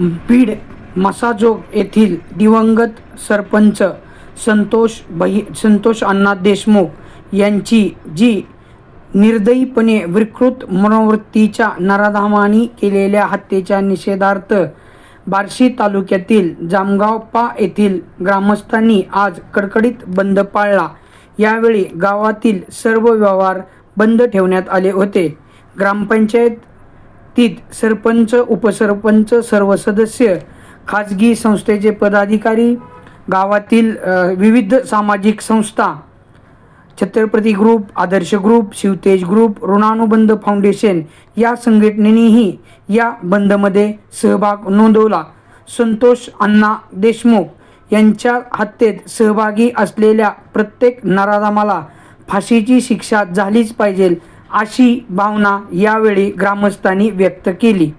बीड मसाजोग येथील दिवंगत सरपंच संतोष बहि संतोष अण्णा देशमुख यांची जी निर्दयीपणे विकृत मनोवृत्तीच्या नराधामानी केलेल्या हत्येच्या निषेधार्थ बार्शी तालुक्यातील जामगावपा येथील ग्रामस्थांनी आज कडकडीत बंद पाळला. यावेळी गावातील सर्व व्यवहार बंद ठेवण्यात आले होते. ग्रामपंचायत तीत सरपंच उपसरपंच सर्व सदस्य खाजगी संस्थेचे पदाधिकारी गावातील विविध सामाजिक संस्था Chhatrapati group Adarsh group Shivtej group Runanubandh foundation या संघटनेनेही या बंदमध्ये सहभाग नोंदवला. संतोष अण्णा देशमुख यांच्या हत्येत सहभागी असलेल्या प्रत्येक नराधामाला फाशीची शिक्षा झालीच पाहिजे. अशी भावना यावेळी ग्रामस्थांनी व्यक्त केली.